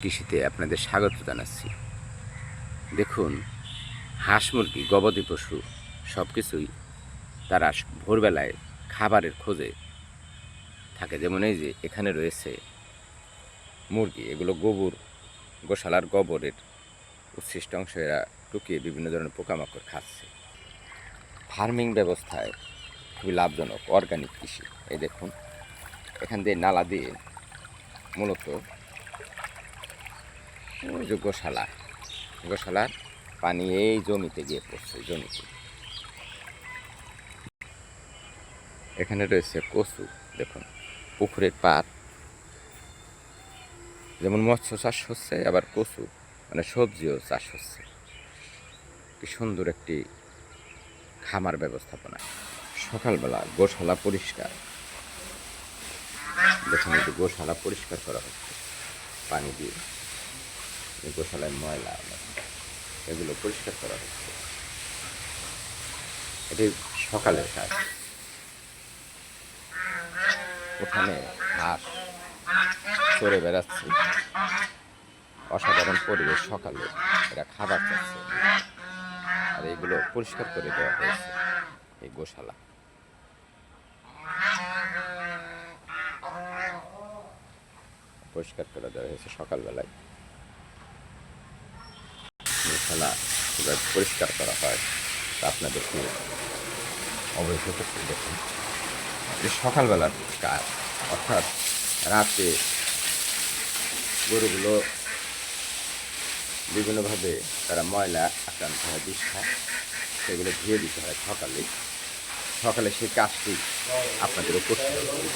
কৃষিতে আপনাদের স্বাগত জানাচ্ছি। দেখুন, হাঁস মুরগি, গবাদি পশু সব কিছুই তারা ভোরবেলায় খাবারের খোঁজে থাকে। যেমন এই যে এখানে রয়েছে মুরগি, এগুলো গোবর গোশালার গোবরের উচ্ছিষ্ট অংশ এরা টুকিয়ে বিভিন্ন ধরনের পোকামাকড় খাচ্ছে। ফার্মিং ব্যবস্থায় খুবই লাভজনক অর্গানিক কৃষি। এই দেখুন, এখান দিয়ে নালা দিয়ে মূলত ওই যে গোশালা। গোশালার পানি এই জমিতে গিয়ে পড়ছে, জমিতে। এখানে রয়েছে কচু, দেখুন, পুকুরের পার যেমন মৎস্য চাষ হচ্ছে, আবার কচু মানে সবজিও চাষ হচ্ছে। কি সুন্দর একটি খামার ব্যবস্থাপনা। সকালবেলা গোশালা পরিষ্কার। দেখুন গোশালা পরিষ্কার করা হচ্ছে, পানি দিয়ে। গোশালায় ময়লা, এগুলো পরিষ্কার করা হচ্ছে। এটি সকালের কাজ। ওখানে হাঁস চড়ে বেড়াচ্ছে। অসাধারণ পরিবেশ সকালে। এরা খাবার খাচ্ছে। আর এগুলো পরিষ্কার করে দেওয়া হয়েছে এই গোশালা। পরিষ্কার করে দেওয়া হয়েছে সকালবেলায়। গোশালা কীভাবে পরিষ্কার করা হয়, তা আপনাদেরকে অবহিত করতে দেখুন। সকালবেলার কাজ, অর্থাৎ রাতে গরুগুলো বিভিন্নভাবে তারা ময়লা আক্রান্ত হয়, বিষ খায়, সেগুলো ধুয়ে দিতে হয় সকালে। সকালে সেই কাজটি আপনাদেরও করতে হবে, এই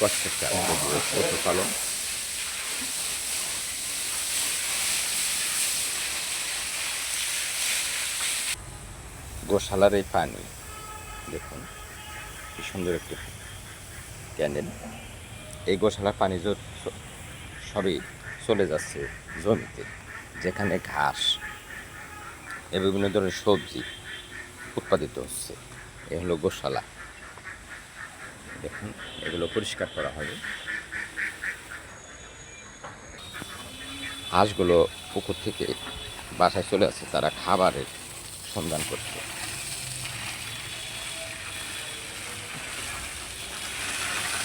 কাজ যদিও পশুপালন। গোশালার এই পানি, দেখুন, কি সুন্দর একটি ক্যানেল। এই গোশালার পানি সবই চলে যাচ্ছে জমিতে, যেখানে ঘাস এ বিভিন্ন ধরনের সবজি উৎপাদিত হচ্ছে। এ হলো গোশালা। দেখুন, এগুলো পরিষ্কার করা হবে। হাঁসগুলো পুকুর থেকে বাসায় চলে আসছে তারা খাবারের সন্ধান করছে।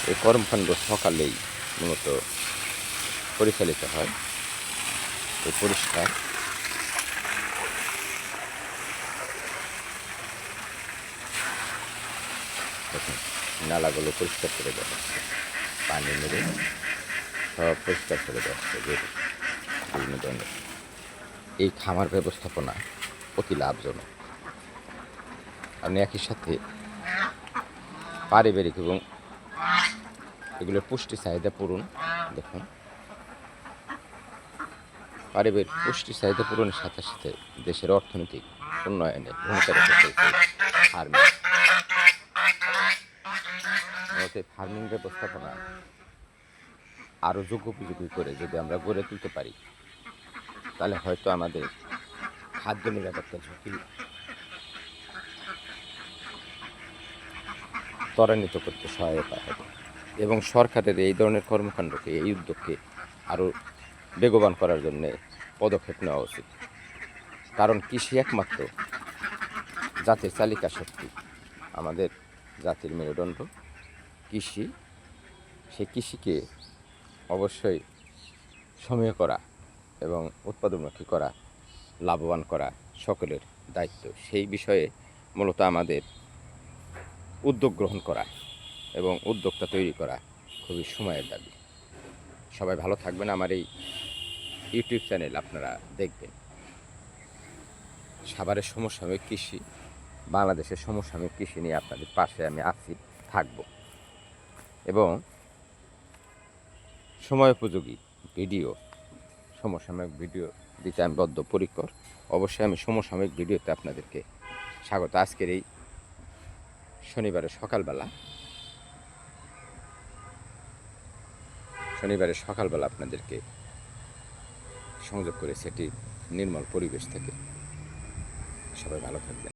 এই কর্মকাণ্ড সকালেই মূলত পরিচালিত হয়। এই পরিষ্কার। দেখুন নালাগুলো পরিষ্কার করে দেওয়া হচ্ছে পানি মেরে সব পরিষ্কার করে দেওয়া হচ্ছে বিভিন্ন ধরনের। এই খামার ব্যবস্থাপনা অতি লাভজনক। আপনি একই সাথে পারিবারিক এবং এগুলোর পুষ্টি চাহিদা পূরণ দেখুন। পারিবারিক পুষ্টি চাহিদা পূরণের সাথে সাথে দেশের অর্থনৈতিক উন্নয়নে ভূমিকা রেখেছে ফার্মিং। অতএব ফার্মিং ব্যবস্থাপনা আরও যোগ্যোপযোগী করে যদি আমরা গড়ে তুলতে পারি, তাহলে হয়তো আমাদের খাদ্য নিরাপত্তা ঝুঁকি ত্বরান্বিত করতে সহায়তা হবে এবং সরকারের এই ধরনের কর্মকাণ্ডকে, এই উদ্যোগকে আরও বেগবান করার জন্য পদক্ষেপ নেওয়া উচিত। কারণ কৃষি একমাত্র জাতির চালিকা শক্তি আমাদের জাতির মেরুদণ্ড। কৃষি সেই কৃষিকে অবশ্যই সমীহ করা এবং উৎপাদনমুখী করা, লাভবান করা সকলের দায়িত্ব। সেই বিষয়ে মূলত আমাদের উদ্যোগ গ্রহণ করা এবং উদ্যোক্তা তৈরি করা খুবই সময়ের দাবি। সবাই ভালো থাকবেন আমার এই ইউটিউব চ্যানেল আপনারা দেখবেন। সাভারের সমসাময়িক কৃষি, বাংলাদেশের সমসাময়িক কৃষি নিয়ে আপনাদের পাশে আমি আছি, থাকব। এবং সময় উপযোগী ভিডিও, সমসাময়িক ভিডিও দিতে আমি বদ্ধপরিকর। অবশ্যই আমি সমসাময়িক ভিডিওতে আপনাদেরকে স্বাগত। আজকের এই শনিবারের সকালবেলা শনিবারের সকালবেলা আপনাদেরকে সংযোগ করে সেটি নির্মল পরিবেশ থেকে। সবাই ভালো থাকবেন।